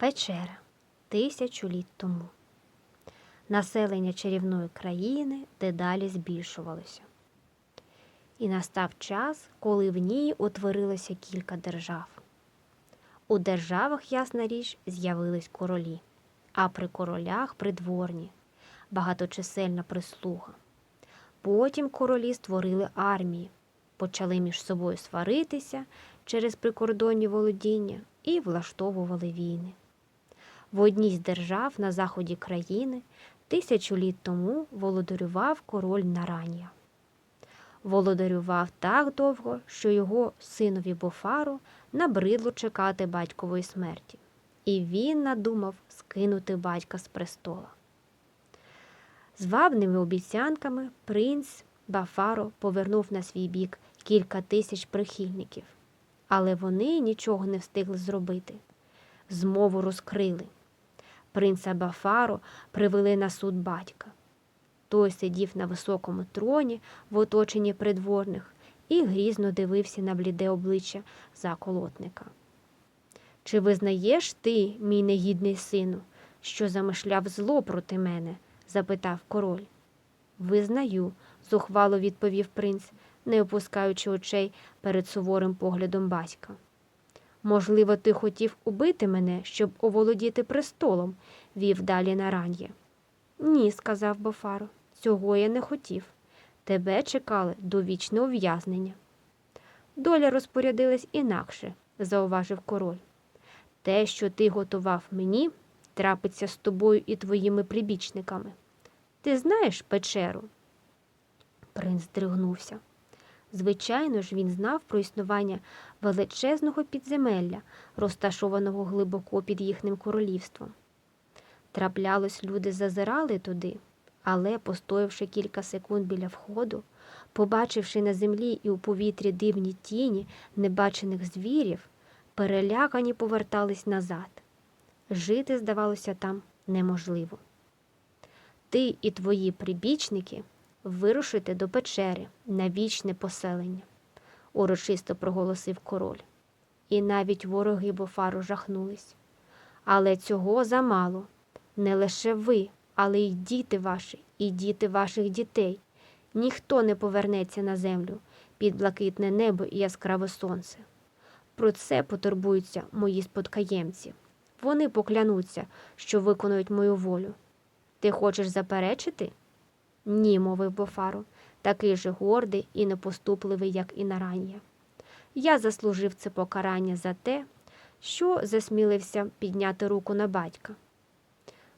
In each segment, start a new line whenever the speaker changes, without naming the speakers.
Печера тисячу літ тому. Населення чарівної країни дедалі збільшувалося. І настав час, коли в ній утворилося кілька держав. У державах, ясна річ, з'явились королі, а при королях придворні, багаточисельна прислуга. Потім королі створили армії, почали між собою сваритися через прикордонні володіння і влаштовували війни. В одній з держав на заході країни тисячу літ тому володарював король Наранія. Володарював так довго, що його синові Бофару набридло чекати батькової смерті, і він надумав скинути батька з престола. З вабними обіцянками принц Бафаро повернув на свій бік кілька тисяч прихильників, але вони нічого не встигли зробити. Змову розкрили. Принца Бафаро привели на суд батька. Той сидів на високому троні в оточенні придворних і грізно дивився на бліде обличчя заколотника. Чи визнаєш ти, мій негідний сину, що замишляв зло проти мене? запитав король. Визнаю, зухвало відповів принц, не опускаючи очей перед суворим поглядом батька. Можливо, ти хотів убити мене, щоб оволодіти престолом, вів далі наран'є. Ні, сказав Бофаро, цього я не хотів. Тебе чекали довічне ув'язнення. Доля розпорядилась інакше, зауважив король. Те, що ти готував мені, трапиться з тобою і твоїми прибічниками. Ти знаєш печеру? Принц здригнувся. Звичайно ж, він знав про існування величезного підземелля, розташованого глибоко під їхнім королівством. Траплялось, люди зазирали туди, але, постоявши кілька секунд біля входу, побачивши на землі і у повітрі дивні тіні небачених звірів, перелякані повертались назад. Жити, здавалося, там неможливо. Ти і твої прибічники вирушите до печери на вічне поселення, урочисто проголосив король. І навіть вороги Бофару жахнулись. Але цього замало. Не лише ви, але й діти ваші, і діти ваших дітей. Ніхто не повернеться на землю під блакитне небо і яскраве сонце. Про це потурбуються мої спадкоємці. Вони поклянуться, що виконують мою волю. Ти хочеш заперечити? Ні, мовив Бофаро, такий же гордий і непоступливий, як і нарання. Я заслужив це покарання за те, що засмілився підняти руку на батька.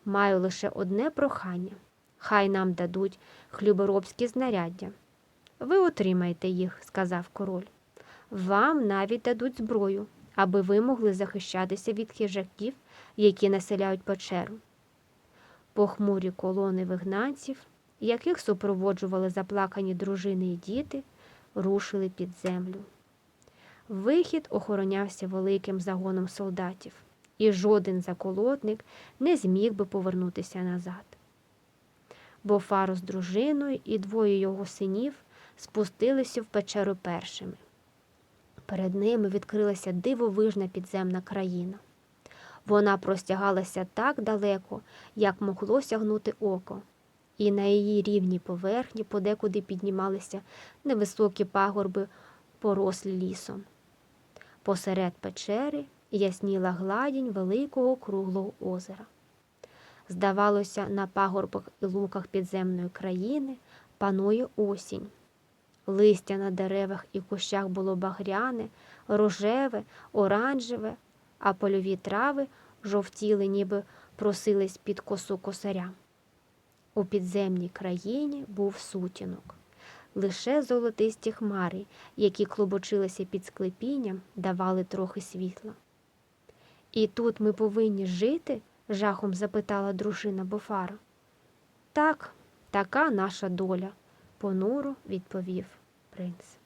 Маю лише одне прохання хай нам дадуть хлюборобські знаряддя. Ви отримаєте їх, сказав король. Вам навіть дадуть зброю, аби ви могли захищатися від хижаків, які населяють печеру. Похмурі колони вигнанців, яких супроводжували заплакані дружини і діти, рушили під землю. Вихід охоронявся великим загоном солдатів, і жоден заколотник не зміг би повернутися назад. Бо Фаро з дружиною і двоє його синів спустилися в печеру першими. Перед ними відкрилася дивовижна підземна країна. Вона простягалася так далеко, як могло сягнути око, і на її рівній поверхні подекуди піднімалися невисокі пагорби, порослі лісом. Посеред печери ясніла гладінь великого круглого озера. Здавалося, на пагорбах і луках підземної країни панує осінь. Листя на деревах і кущах було багряне, рожеве, оранжеве, а польові трави жовтіли, ніби просились під косу косаря. У підземній країні був сутінок. Лише золотисті хмари, які клубочилися під склепінням, давали трохи світла. І тут ми повинні жити? жахом запитала дружина Бофара. Так, така наша доля, понуро відповів принц.